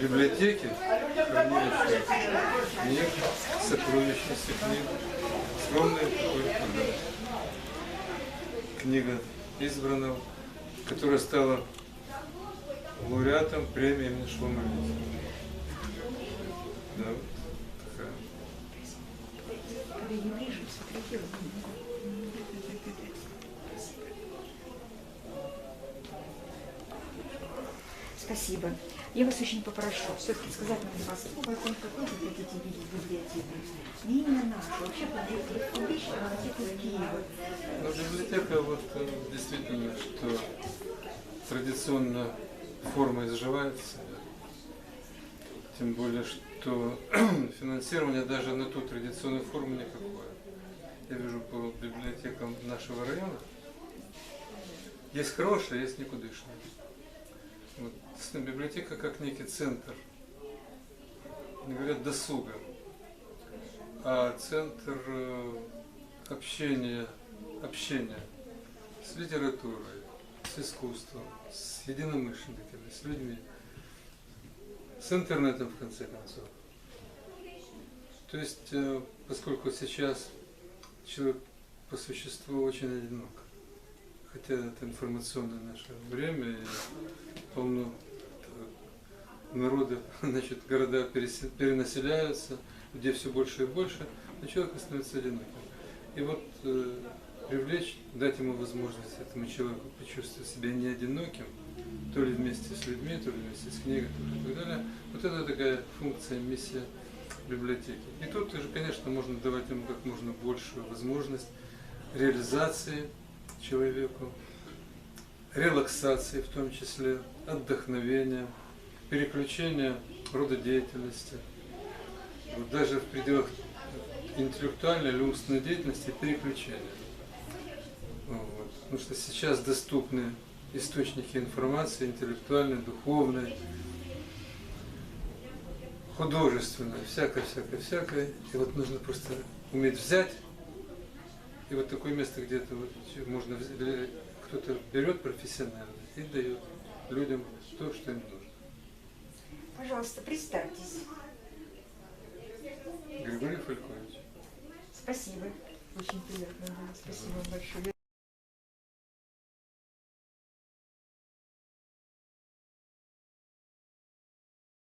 библиотеке хранилище книг, сокровищницы книг. Скромный такой подарок. Книга избрана, которая стала лауреатом премии имени Шлома. Да, вот такая. Спасибо. Я вас очень попрошу все-таки сказать нам слова о том, какой вы хотите видеть библиотеку. Не именно нашу, вообще публичную библиотеку Киева. Ну, библиотека вот э, действительно, что традиционно форма изживается, тем более, что финансирование даже на ту традиционную форму никакое. Я вижу по библиотекам нашего района, есть хорошие, есть никудышные. Вот, библиотека как некий центр, не говорят досуга, а центр э, общения, общения с литературой, с искусством, с единомышленниками, с людьми, с интернетом в конце концов. То есть, э, поскольку сейчас человек по существу очень одинок, хотя это информационное наше время, и полно народа, значит, города перенаселяются, людей все больше и больше, но человек становится одиноким. И вот э, привлечь, дать ему возможность этому человеку почувствовать себя не одиноким, то ли вместе с людьми, то ли вместе с книгой, то ли и так далее. Вот это такая функция, миссия библиотеки. И тут уже, конечно, можно давать ему как можно большую возможность реализации человеку, релаксации в том числе, отдохновения, переключения рода деятельности. Вот даже в пределах интеллектуальной или умственной деятельности переключения. Вот. Потому что сейчас доступны источники информации интеллектуальной, духовной, художественной, всякой, всякой, всякой. И вот нужно просто уметь взять. И вот такое место где-то вот можно кто-то берет профессионально и дает людям то, что им нужно. Пожалуйста, представьтесь. Григорий Фалькович. Спасибо. Очень приятно было. Спасибо большое.